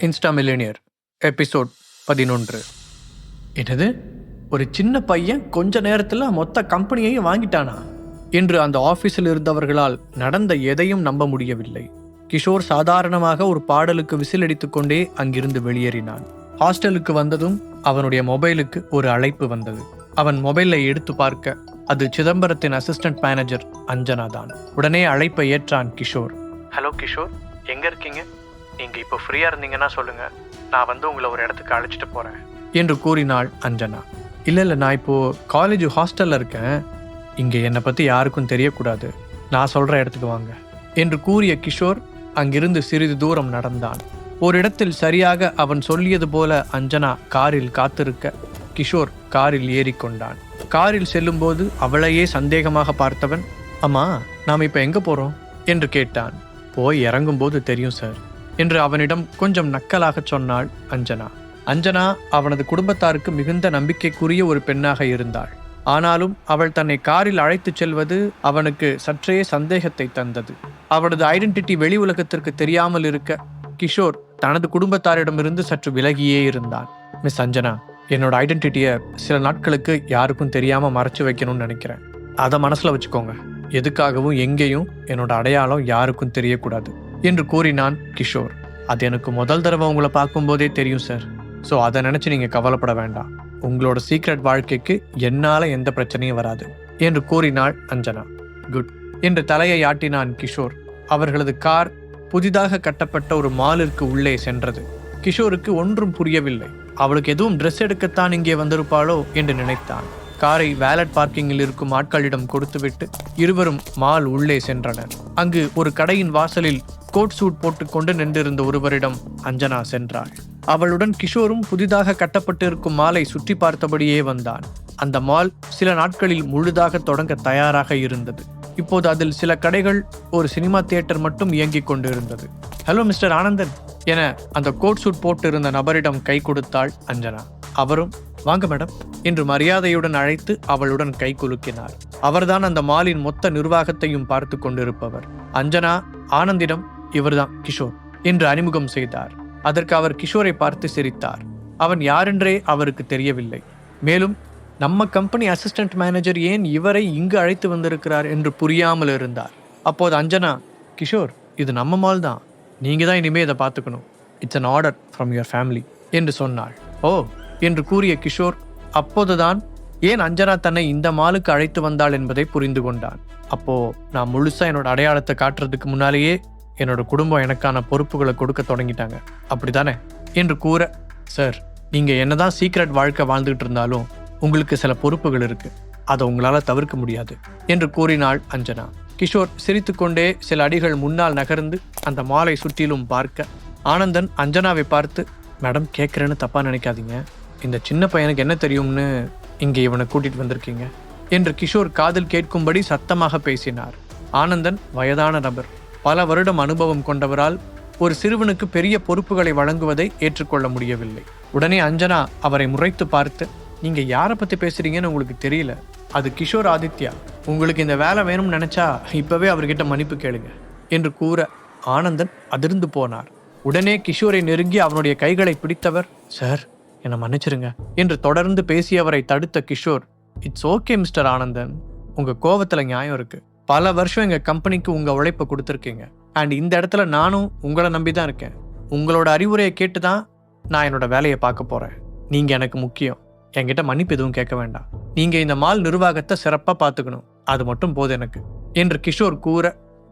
Insta millionaire episode பதினொன்று. என்னது? ஒரு சின்ன பையன் கொஞ்ச நேரத்தில் மொத்த கம்பெனியையும் வாங்கிட்டானா? என்று அந்த ஆஃபீஸில் இருந்தவர்களால் நடந்த எதையும் நம்ப முடியவில்லை. கிஷோர் சாதாரணமாக ஒரு பாடலுக்கு விசிலடித்துக் கொண்டே அங்கிருந்து வெளியேறினான். ஹாஸ்டலுக்கு வந்ததும் அவனுடைய மொபைலுக்கு ஒரு அழைப்பு வந்தது. அவன் மொபைலை எடுத்து பார்க்க அது சிதம்பரத்தின் அசிஸ்டன்ட் மேனேஜர் அஞ்சனா தான் உடனே அழைப்பை ஏற்றான் கிஷோர். ஹலோ கிஷோர் எங்க இருக்கீங்க? நீங்க இப்போ ஃப்ரீயா இருந்தீங்கன்னா சொல்லுங்க. நான் வந்து உங்களை ஒரு இடத்துக்கு அழைச்சிட்டு போறேன். என்று கூறினாள் அஞ்சனா. இல்லை இல்லை நான் இப்போ காலேஜ் ஹாஸ்டல்ல இருக்கேன். இங்க என்னை பத்தி யாருக்கும் தெரியக்கூடாது. நான் சொல்ற இடத்துக்கு வாங்க. என்று கூறிய கிஷோர் அங்கிருந்து சிறிது தூரம் நடந்தான். ஒரு இடத்தில் சரியாக அவன் சொல்லியது போல அஞ்சனா காரில் காத்திருக்க கிஷோர் காரில் ஏறிக்கொண்டான். காரில் செல்லும்போது அவளையே சந்தேகமாக பார்த்தவன் அம்மா நாம் இப்போ எங்கே போகிறோம்? என்று கேட்டான். போய் இறங்கும்போது தெரியும் சார் என்று அவனிடம் கொஞ்சம் நக்கலாகச் சொன்னாள் அஞ்சனா. அஞ்சனா அவனது குடும்பத்தாருக்கு மிகுந்த நம்பிக்கைக்குரிய ஒரு பெண்ணாக இருந்தாள். ஆனாலும் அவள் தன்னை காரில் அழைத்துச் செல்வது அவனுக்கு சற்றே சந்தேகத்தை தந்தது. அவனது ஐடென்டிட்டி வெளி உலகத்திற்கு தெரியாமல் இருக்க கிஷோர் தனது குடும்பத்தாரிடமிருந்து சற்று விலகியே இருந்தான். மிஸ் அஞ்சனா என்னோட ஐடென்டிட்டியை சில நாட்களுக்கு யாருக்கும் தெரியாமல் மறைச்சு வைக்கணும்னு நினைக்கிறேன். அதை மனசில் வச்சுக்கோங்க. எதுக்காகவும் எங்கேயும் என்னோட அடையாளம் யாருக்கும் தெரியக்கூடாது என்று கூறினான் கிஷோர். அது எனக்கு முதல் தடவை உங்களை பார்க்கும்போதே தெரியும் சார். ஸோ அதை நினச்சி நீங்கள் கவலைப்பட வேண்டாம். உங்களோட சீக்ரெட் வாழ்க்கைக்கு என்னால் எந்த பிரச்சனையும் வராது என்று கூறினாள் அஞ்சனா. குட் என்று தலையை ஆட்டினான் கிஷோர். அவர்களது கார் புதிதாக கட்டப்பட்ட ஒரு மாலிற்கு உள்ளே சென்றது. கிஷோருக்கு ஒன்றும் புரியவில்லை. அவளுக்கு எதுவும் ட்ரெஸ் எடுக்கத்தான் இங்கே வந்திருப்பாளோ என்று நினைத்தான். காரை வேலட் பார்க்கிங்கில் இருக்கும் ஆட்களிடம் கொடுத்துவிட்டு இருவரும் மால் உள்ளே சென்றனர். அங்கு ஒரு கடையின் வாசலில் கோட் சூட் போட்டுக்கொண்டு நின்றிருந்த ஒருவரிடம் அஞ்சனா சென்றாள். அவளுடன் கிஷோரும் புதிதாக கட்டப்பட்டிருக்கும் மாலை சுற்றி பார்த்தபடியே வந்தான். அந்த மால் சில நாட்களில் முழுதாக தொடங்க தயாராக இருந்தது. இப்போது அதில் சில கடைகள் ஒரு சினிமா தியேட்டர் மட்டும் இயங்கிக் கொண்டிருந்தது. ஹலோ மிஸ்டர் ஆனந்தன் என அந்த கோட் சூட் போட்டிருந்த நபரிடம் கை கொடுத்தாள் அஞ்சனா. அவரும் வாங்க மேடம் என்று மரியாதையுடன் அழைத்து அவளுடன் கை குலுக்கினார். அவர்தான் அந்த மாலின் மொத்த நிர்வாகத்தையும் பார்த்து கொண்டிருப்பவர். அஞ்சனா ஆனந்திடம் இவர்தான் கிஷோர் என்று அறிமுகம் செய்தார். அதற்கு அவர் கிஷோரை பார்த்து சிரித்தார். அவன் யாரென்றே அவருக்கு தெரியவில்லை. மேலும் நம்ம கம்பெனி அசிஸ்டன்ட் மேனேஜர் ஏன் இவரை இங்கு அழைத்து வந்திருக்கிறார் என்று புரியாமல் இருந்தார்? அப்போது அஞ்சனா கிஷோர் இது நம்ம மால் தான். நீங்கள் தான் இனிமேல் இதை பார்த்துக்கணும். It's an order from your family என்று சொன்னாள். ஓ என்று கூறிய கிஷோர் அப்போதுதான் ஏன் அஞ்சனா தன்னை இந்த மாலுக்கு அழைத்து வந்தாள் என்பதை புரிந்து கொண்டான். அப்போ நான் முழுசா என்னோட அடையாளத்தை காட்டுறதுக்கு முன்னாலேயே என்னோட குடும்பம் எனக்கான பொறுப்புகளை கொடுக்க தொடங்கிட்டாங்க. அப்படிதானே என்று கூற சார் நீங்கள் என்னதான் சீக்ரெட் வாழ்க்கை வாழ்ந்துகிட்டு இருந்தாலும் உங்களுக்கு சில பொறுப்புகள் இருக்கு. அதை உங்களால் தவிர்க்க முடியாது என்று கூறினாள் அஞ்சனா. கிஷோர் சிரித்துக்கொண்டே சில அடிகள் முன்னால் நகர்ந்து அந்த மாலை சுற்றிலும் பார்க்க ஆனந்தன் அஞ்சனாவை பார்த்து மேடம் கேட்குறேன்னு தப்பாக நினைக்காதீங்க. இந்த சின்ன பையனுக்கு என்ன தெரியும்னு இங்கே இவனை கூட்டிட்டு வந்திருக்கீங்க என்று கிஷோர் காதில் கேட்கும்படி சத்தமாக பேசினார். ஆனந்தன் வயதான நபர். பல வருடம் அனுபவம் கொண்டவரால் ஒரு சிறுவனுக்கு பெரிய பொறுப்புகளை வழங்குவதை ஏற்றுக்கொள்ள முடியவில்லை. உடனே அஞ்சனா அவரை முறைத்து பார்த்து நீங்கள் யாரை பற்றி பேசுகிறீங்கன்னு உங்களுக்கு தெரியல. அது கிஷோர் ஆதித்யா. உங்களுக்கு இந்த வேலை வேணும்னு நினச்சா இப்போவே அவர்கிட்ட மன்னிப்பு கேளுங்க என்று கூற ஆனந்தன் அதிர்ந்து போனார். உடனே கிஷோரை நெருங்கி அவனுடைய கைகளை பிடித்தவர் சார் என்னை மன்னிச்சிருங்க என்று தொடர்ந்து பேசியவரை தடுத்த Kishore it's okay mister Anandan. உங்கள் கோவத்தில் நியாயம் இருக்குது பல வருஷம் எங்கள் கம்பெனிக்கு உங்கள் உழைப்பை கொடுத்துருக்கீங்க. அண்ட் இந்த இடத்துல நானும் உங்களை நம்பி தான் இருக்கேன். உங்களோட அறிவுரையை கேட்டு தான் நான் என்னோட வேலையை பார்க்க போகிறேன் நீங்கள் எனக்கு முக்கியம். என்கிட்ட மன்னிப்பு எதுவும் கேட்க வேண்டாம். நீங்க இந்த மால் நிர்வாகத்தை சிறப்பா பார்த்துக்கணும். அது மட்டும் போதும் எனக்கு. என்று கிஷோர் கூற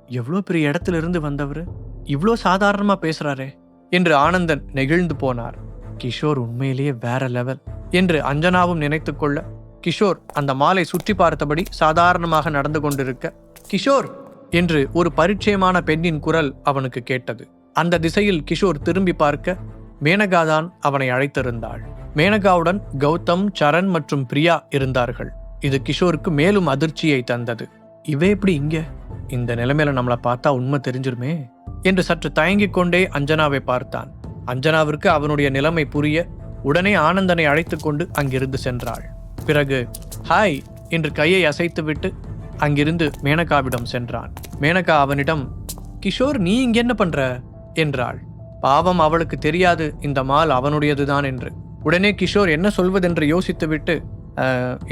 எவ்வளோ பெரிய இடத்துல இருந்து வந்தவர்? இவ்வளோ சாதாரணமா பேசுகிறாரே என்று ஆனந்தன் நெகிழ்ந்து போனார். கிஷோர் உண்மையிலேயே வேற லெவல். என்று அஞ்சனாவும் நினைத்துக்கொள்ள கிஷோர் அந்த மாலை சுற்றி பார்த்தபடி சாதாரணமாக நடந்து கொண்டிருக்க கிஷோர்! என்று ஒரு பரிச்சயமான பெண்ணின் குரல் அவனுக்கு கேட்டது. அந்த திசையில் கிஷோர் திரும்பி பார்க்க மேனகாதான் அவனை அழைத்திருந்தாள். மேனகாவுடன் கௌதம் சரண் மற்றும் பிரியா இருந்தார்கள். இது கிஷோருக்கு மேலும் அதிர்ச்சியை தந்தது. இவ எப்படி இங்க? இந்த நிலைமையில நம்மளை பார்த்தா உண்மை தெரிஞ்சிருமே? என்று சற்று தயங்கிக் கொண்டே அஞ்சனாவை பார்த்தான். அஞ்சனாவிற்கு அவனுடைய நிலைமை புரிய உடனே ஆனந்தனை அழைத்துக்கொண்டு அங்கிருந்து சென்றாள். பிறகு ஹாய்! என்று கையை அசைத்துவிட்டு அங்கிருந்து மேனகாவிடம் சென்றான். மேனகா அவனிடம் கிஷோர் நீ இங்க என்ன பண்ற? என்றாள். பாவம் அவளுக்கு தெரியாது. இந்த மால் அவனுடையதுதான் என்று. உடனே கிஷோர் என்ன சொல்வதென்று யோசித்துவிட்டு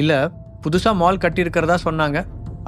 இல்லை புதுசாக மால் கட்டியிருக்கிறதா சொன்னாங்க.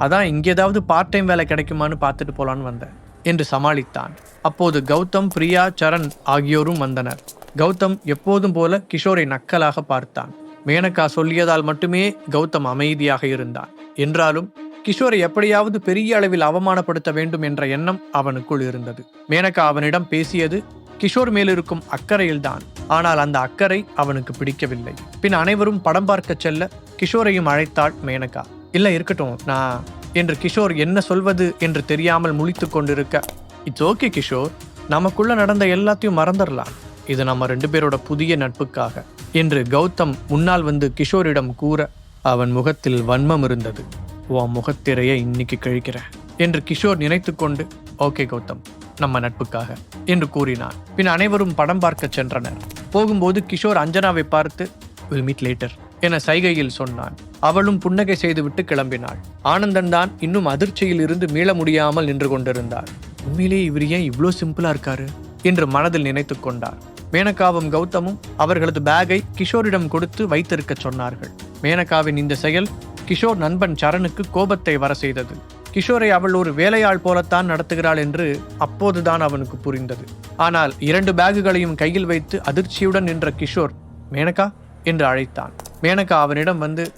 அதான் இங்கே ஏதாவது பார்ட் டைம் வேலை கிடைக்குமான்னு பார்த்துட்டு போகலான்னு வந்தேன் என்று சமாளித்தான். அப்போது கௌதம் பிரியா சரண் ஆகியோரும் வந்தனர். கௌதம் எப்போதும் போல கிஷோரை நக்கலாக பார்த்தான். மேனகா சொல்லியதால் மட்டுமே கௌதம் அமைதியாக இருந்தான். என்றாலும் கிஷோரை எப்படியாவது பெரிய அளவில் அவமானப்படுத்த வேண்டும் என்ற எண்ணம் அவனுக்குள் இருந்தது. மேனகா அவனிடம் பேசியது கிஷோர் மேலிருக்கும் அக்கறையில்தான். ஆனால் அந்த அக்கறை அவனுக்கு பிடிக்கவில்லை. பின் அனைவரும் படம் பார்க்கச் செல்ல கிஷோரையும் அழைத்தாள் மேனகா. இல்ல இருக்கட்டும். நான் என்று கிஷோர் என்ன சொல்வது என்று தெரியாமல் முழித்து கொண்டிருக்க இட்ஸ் ஓகே கிஷோர். நமக்குள்ள நடந்த எல்லாத்தையும் மறந்துடலாம் இது நம்ம ரெண்டு பேரோட புதிய நட்புக்காக என்று கௌதம் முன்னால் வந்து கிஷோரிடம் கூற அவன் முகத்தில் வன்மம் இருந்தது. உன் முகத்திரையை இன்னைக்கு கழிக்கிறேன் என்று கிஷோர் நினைத்துக்கொண்டு ஓகே கௌதம். நம்ம நட்புக்காக என்று கூறினான். பின் அனைவரும் படம் பார்க்க சென்றனர். போகும்போது கிஷோர் அஞ்சனாவை பார்த்து வில் மீட் லேட்டர் என சைகையில் சொன்னான். அவளும் புன்னகை செய்துவிட்டு கிளம்பினாள். ஆனந்தன் தான் இன்னும் அதிர்ச்சியில் இருந்து மீள முடியாமல் நின்று கொண்டிருந்தார் உண்மையிலேயே இவர் ஏன் இவ்வளோ சிம்பிளா இருக்காரு? என்று மனதில் நினைத்து கொண்டார். மேனகாவும் கௌதமும் அவர்களது பேக்கை கிஷோரிடம் கொடுத்து வைத்திருக்க சொன்னார்கள். மேனகாவின் இந்த செயல் கிஷோர் நண்பன் சரணுக்கு கோபத்தை வர செய்தது. கிஷோரை அவள் ஒரு வேலையாள் போலத்தான் நடத்துகிறாள் என்று அப்போதுதான் அவனுக்கு புரிந்தது. ஆனால் இரண்டு பேகுகளையும் கையில் வைத்து அதிர்ச்சியுடன் நின்ற கிஷோர் மேனகா? என்று அழைத்தான். மேனகா அவனிடம் வந்து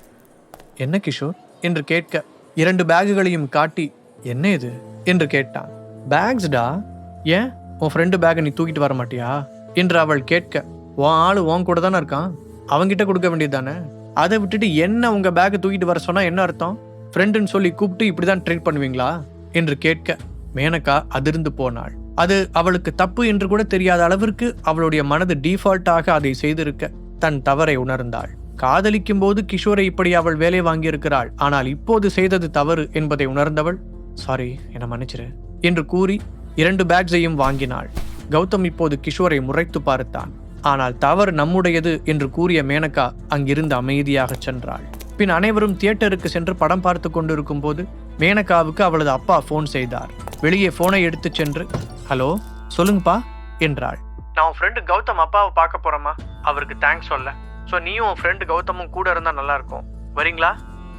என்ன கிஷோர்? என்று கேட்க இரண்டு பேகுகளையும் காட்டி என்ன இது? என்று கேட்டான். பேக்ஸ்டா ஏன்? உன் ஃப்ரெண்டு பேக்கை நீ தூக்கிட்டு வர மாட்டியா? என்று அவள் கேட்க உன் ஆள் உன் கூட தானே இருக்கான்? அவன்கிட்ட கொடுக்க வேண்டியது தானே? அதை விட்டுட்டு என்ன உங்க பேக்கை தூக்கிட்டு வர சொன்னா என்ன அர்த்தம்? ஃப்ரெண்டுன்னு சொல்லி கூப்பிட்டு இப்படிதான் ட்ரீட் பண்ணுவீங்களா? என்று கேட்க மேனகா அதிர்ந்து போனாள். அது அவளுக்கு தப்பு என்று கூட தெரியாத அளவிற்கு அவளுடைய மனது டீஃபால்ட்டாக அதை செய்திருக்க தன் தவறை உணர்ந்தாள். காதலிக்கும் போது கிஷோரை இப்படி அவள் வேலை வாங்கியிருக்கிறாள். ஆனால் இப்போது செய்தது தவறு என்பதை உணர்ந்தவள் சாரி என மன்னிச்சிரு என்று கூறி இரண்டு பேக்ஸையும் வாங்கினாள். கௌதம் இப்போது கிஷோரை முறைத்து பார்த்தான். ஆனால் தவறு நம்முடையது என்று கூறிய மேனகா அங்கிருந்து அமைதியாக சென்றாள். பின் அனைவரும் தியேட்டருக்கு சென்று படம் பார்த்து கொண்டிருக்கும் போது மேனகாவுக்கு அவளது அப்பா ஃபோன் செய்தார். வெளியே ஃபோனை எடுத்து சென்று ஹலோ சொல்லுங்கப்பா என்றாள். நான் உன் ஃப்ரெண்டு கௌதம் அப்பாவை பார்க்க போறேம்மா. அவருக்கு தேங்க்ஸ் சொல்ல. ஸோ நீயும் உன் ஃப்ரெண்டு கௌதமும் கூட இருந்தால் நல்லா இருக்கும் வரீங்களா?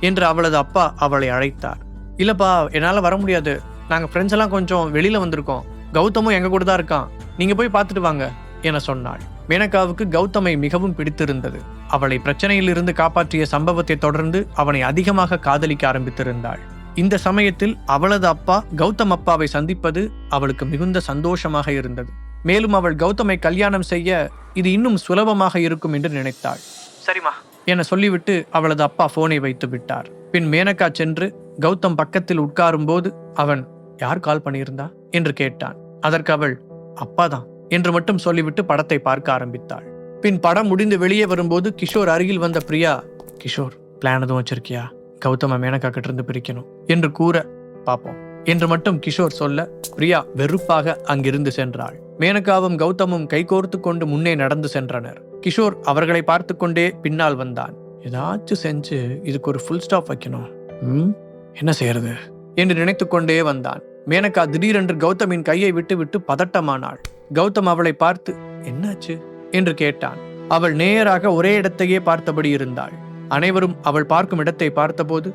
என்று அவளது அப்பா அவளை அழைத்தார். இல்லப்பா என்னால் வர முடியாது. நாங்கள் ஃப்ரெண்ட்ஸ் எல்லாம் கொஞ்சம் வெளியில வந்திருக்கோம். கௌதமும் எங்க கூட தான் இருக்கான். நீங்க போய் பார்த்துட்டு வாங்க என சொன்னாள். மேனகாவுக்கு கௌதமை மிகவும் பிடித்திருந்தது. அவளை பிரச்சனையில் இருந்து காப்பாற்றிய சம்பவத்தை தொடர்ந்து அவனை அதிகமாக காதலிக்க ஆரம்பித்திருந்தாள். இந்த சமயத்தில் அவளது அப்பா கௌதம் அப்பாவை சந்திப்பது அவளுக்கு மிகுந்த சந்தோஷமாக இருந்தது. மேலும் அவள் கௌதமை கல்யாணம் செய்ய இது இன்னும் சுலபமாக இருக்கும் என்று நினைத்தாள். சரிம்மா. என சொல்லிவிட்டு அவளது அப்பா போனை வைத்து விட்டார். பின் மேனகா சென்று கௌதம் பக்கத்தில் உட்காரும்போது அவன் யார் கால் பண்ணியிருந்தா? என்று கேட்டான். அதற்கு அவள் அப்பாதான். என்று மட்டும் சொல்லிவிட்டு படத்தை பார்க்க ஆரம்பித்தாள். பின் படம் முடிந்து வெளியே வரும்போது கிஷோர் அருகில் வந்த பிரியா கிஷோர் பிளான் எதுவும் வச்சிருக்கியா? கௌதம மேனகா கிட்ட இருந்து பிரிக்கணும்? என்று கூற பாப்போம் என்று மட்டும் கிஷோர் சொல்ல பிரியா வெறுப்பாக அங்கிருந்து சென்றாள். மேனகாவும் கௌதமும் கைகோர்த்து கொண்டு முன்னே நடந்து சென்றனர். கிஷோர் அவர்களை பார்த்து கொண்டே பின்னால் வந்தான். ஏதாச்சும் செஞ்சு இதுக்கு ஒரு ஃபுல் ஸ்டாப் வைக்கணும். ம்? என்ன செய்யறது? என்று நினைத்து கொண்டே வந்தான். மேனகா திடீரென்று கௌதமின் கையை விட்டு விட்டு பதட்டமானாள். கௌதம் அவளை பார்த்து என்னாச்சு? என்று கேட்டான். அவள் நேராக ஒரே இடத்தையே பார்த்தபடி இருந்தாள். அனைவரும் அவள் பார்க்கும் இடத்தை பார்த்தபோது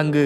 அங்கு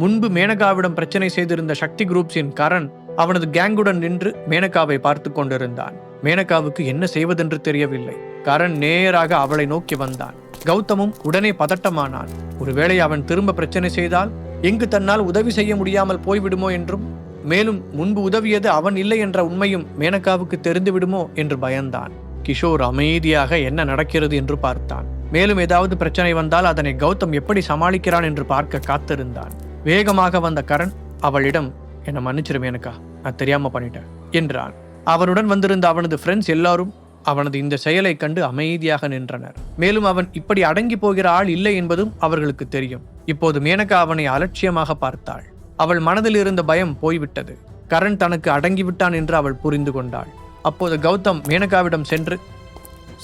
முன்பு மேனகாவிடம் பிரச்சனை செய்திருந்த சக்தி குரூப்ஸின் கரண் அவனது கேங்குடன் நின்று மேனகாவை பார்த்து கொண்டிருந்தான். மேனகாவுக்கு என்ன செய்வதென்று தெரியவில்லை. கரண் நேராக அவளை நோக்கி வந்தான். கௌதமும் உடனே பதட்டமானான். ஒருவேளை அவன் திரும்ப பிரச்சனை செய்தால் எங்கு தன்னால் உதவி செய்ய முடியாமல் போய்விடுமோ என்றும் மேலும் முன்பு உதவியது அவன் இல்லை என்ற உண்மையும் மேனகாவுக்கு தெரிந்துவிடுமோ என்று பயந்தான். கிஷோர் அமைதியாக என்ன நடக்கிறது என்று பார்த்தான். மேலும் ஏதாவது பிரச்சனை வந்தால் அதனை கௌதம் எப்படி சமாளிக்கிறான் என்று பார்க்க காத்திருந்தான். வேகமாக வந்த கரண் அவளிடம் என்னை மன்னிச்சிரு மேனகா நான் தெரியாம பண்ணிட்டேன் என்றான். அவனுடன் வந்திருந்த அவனது ஃப்ரெண்ட்ஸ் எல்லாரும் அவனது இந்த செயலை கண்டு அமைதியாக நின்றனர். மேலும் அவன் இப்படி அடங்கி போகிற ஆள் இல்லை என்பதும் அவர்களுக்கு தெரியும். இப்போது மேனகா அவனை அலட்சியமாக பார்த்தாள். அவள் மனதில் இருந்த பயம் போய்விட்டது. கரண் தனக்கு அடங்கிவிட்டான் என்று அவள் புரிந்து கொண்டாள். அப்போது கௌதம் மேனகாவிடம் சென்று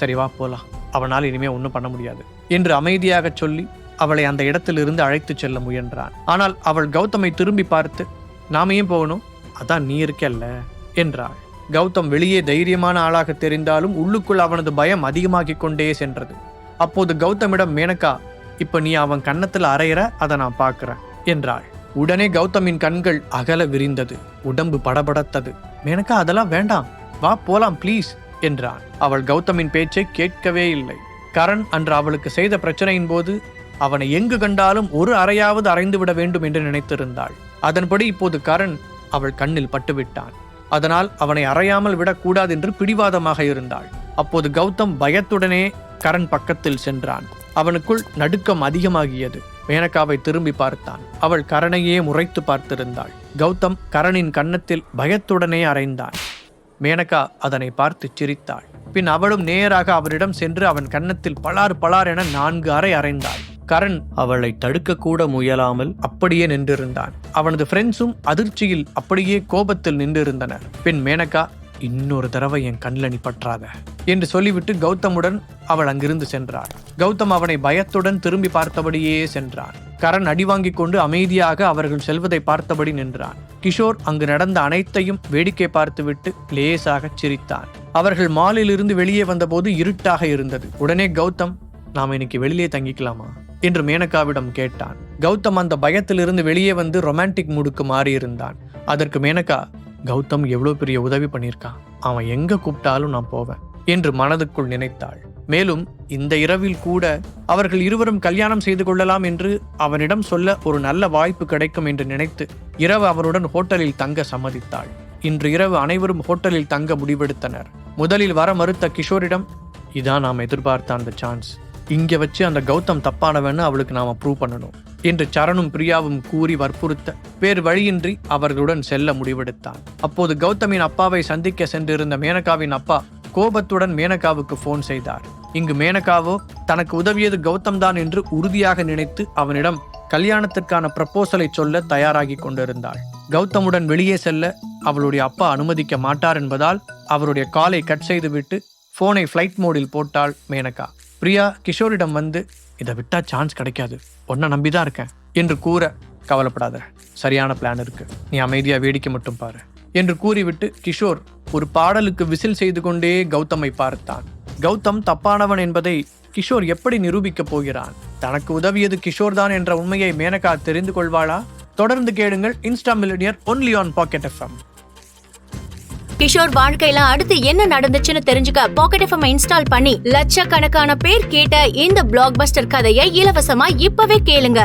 சரி வா போலாம். அவனால் இனிமே ஒன்றும் பண்ண முடியாது என்று அமைதியாகச் சொல்லி அவளை அந்த இடத்திலிருந்து அழைத்துச் செல்ல முயன்றான். ஆனால் அவள் கௌதமை திரும்பி பார்த்து நாமையும் போகணும்? அதான் நீ இருக்கல்ல என்றாள். கௌதம் வெளியே தைரியமான ஆளாக தெரிந்தாலும் உள்ளுக்குள் அவனது பயம் அதிகமாகிக் கொண்டே சென்றது. அப்போது கௌதமிடம் மேனகா இப்ப நீ அவன் கன்னத்தில் அரையிற அதை நான் பார்க்குறேன் என்றாள். உடனே கௌதமின் கண்கள் அகல விரிந்தது உடம்பு படபடத்தது. மேனகா அதெல்லாம் வேண்டாம். வா போலாம் ப்ளீஸ் என்றான். அவள் கௌதமின் பேச்சை கேட்கவே இல்லை. கரண் அன்று அவளுக்கு செய்த பிரச்சனையின் போது அவனை எங்கு கண்டாலும் ஒரு அறையாவது அறைந்து விட வேண்டும் என்று நினைத்திருந்தாள். அதன்படி இப்போது கரண் அவள் கண்ணில் பட்டுவிட்டான். அதனால் அவனை அறையாமல் விடக்கூடாது என்று பிடிவாதமாக இருந்தாள். அப்போது கௌதம் பயத்துடனே கரண் பக்கத்தில் சென்றான். அவனுக்குள் நடுக்கம் அதிகமாகியது. மேனகாவை திரும்பி பார்த்தான். அவள் கரணையே முறைத்து பார்த்திருந்தாள். கௌதம் கரணின் கன்னத்தில் பயத்துடனே அறைந்தான். மேனகா அதனை பார்த்து சிரித்தாள். பின் அவளும் நேராக அவரிடம் சென்று அவன் கன்னத்தில் பலார் பலார் என நான்கு அறை அறைந்தாள். கரண் அவளை தடுக்க கூட முயலாமல் அப்படியே நின்றிருந்தான். அவனது ஃப்ரெண்ட்ஸும் அதிர்ச்சியில் அப்படியே கோபத்தில் நின்றிருந்தனர். பின் மேனகா இன்னொரு தடவை என் கண்ணில் நீ பற்றாத என்று சொல்லிவிட்டு கௌதமுடன் அவள் அங்கிருந்து சென்றாள். கௌதம் அவனை பயத்துடன் திரும்பி பார்த்தபடியே சென்றான். கரண் அடிவாங்கிக் கொண்டு அமைதியாக அவர்கள் செல்வதை பார்த்தபடி நின்றான். கிஷோர் அங்கு நடந்த அனைத்தையும் வேடிக்கை பார்த்துவிட்டு லேசாக சிரித்தான். அவர்கள் மாலிலிருந்து வெளியே வந்தபோது இருட்டாக இருந்தது. உடனே கௌதம் நாம் இன்னைக்கு வெளியே தங்கிக்கலாமா? என்று மேனகாவிடம் கேட்டான். கௌதம் அந்த பயத்திலிருந்து வெளியே வந்து ரொமான்டிக் மூடுக்கு மாறியிருந்தான். அதற்கு மேனகா கௌதம் எவ்வளோ பெரிய உதவி பண்ணியிருக்கான் அவன் எங்கே கூப்பிட்டாலும் நான் போவேன் என்று மனதுக்குள் நினைத்தாள். மேலும் இந்த இரவில் கூட அவர்கள் இருவரும் கல்யாணம் செய்து கொள்ளலாம் என்று அவனிடம் சொல்ல ஒரு நல்ல வாய்ப்பு கிடைக்கும் என்று நினைத்து இரவு அவருடன் ஹோட்டலில் தங்க சம்மதித்தாள். இன்று இரவு அனைவரும் ஹோட்டலில் தங்க முடிவெடுத்தனர். முதலில் வர மறுத்த கிஷோரிடம் இதான் நாம் எதிர்பார்த்த அந்த சான்ஸ் இங்கே வச்சு அந்த கௌதம் தப்பானவன்னு அவளுக்கு நாம் ப்ரூவ் பண்ணணும். என்று சரணும் பிரியாவும் கூறி வற்புறுத்த வேறு வழியின்றி அவர்களுடன் செல்ல முடிவெடுத்தான். அப்போது கௌதமின் அப்பாவை சந்திக்க சென்றிருந்த மேனகாவின் அப்பா கோபத்துடன் மேனகாவுக்கு போன் செய்தார். இங்கு மேனகாவோ தனக்கு உதவியது கௌதம் தான் என்று உறுதியாக நினைத்து அவனிடம் கல்யாணத்திற்கான ப்ரப்போசலை சொல்ல தயாராகி கொண்டிருந்தாள். கௌதமுடன் வெளியே செல்ல அவளுடைய அப்பா அனுமதிக்க மாட்டார் என்பதால் அவருடைய காலை கட் செய்துவிட்டு போனை ஃப்ளைட் மோடில் போட்டாள் மேனகா. பிரியா கிஷோரிடம் வந்து இதை விட்டா சான்ஸ் கிடைக்காது. உன்னை நம்பிதான் இருக்கேன். என்று கூற கவலைப்படாத. சரியான பிளான் இருக்கு. நீ அமைதியா வேடிக்கை மட்டும் பாரு. என்று கூறிவிட்டு கிஷோர் ஒரு பாடலுக்கு விசில் செய்து கொண்டே கௌதமை பார்த்தான். கௌதம் தப்பானவன் என்பதை கிஷோர் எப்படி நிரூபிக்கப் போகிறான்? தனக்கு உதவியது கிஷோர் தான் என்ற உண்மையை மேனகா தெரிந்து கொள்வாளா? தொடர்ந்து கேளுங்கள் insta millionaire only on pocket FM Kishore வாழ்க்கையில அடுத்து என்ன நடந்துச்சுன்னு தெரிஞ்சுக்க பாக்கெட் எஃப்எம் இன்ஸ்டால் பண்ணி லட்சக்கணக்கான பேர் கேட்ட இந்த பிளாக் பஸ்டர் கதையை இலவசமா இப்பவே கேளுங்க.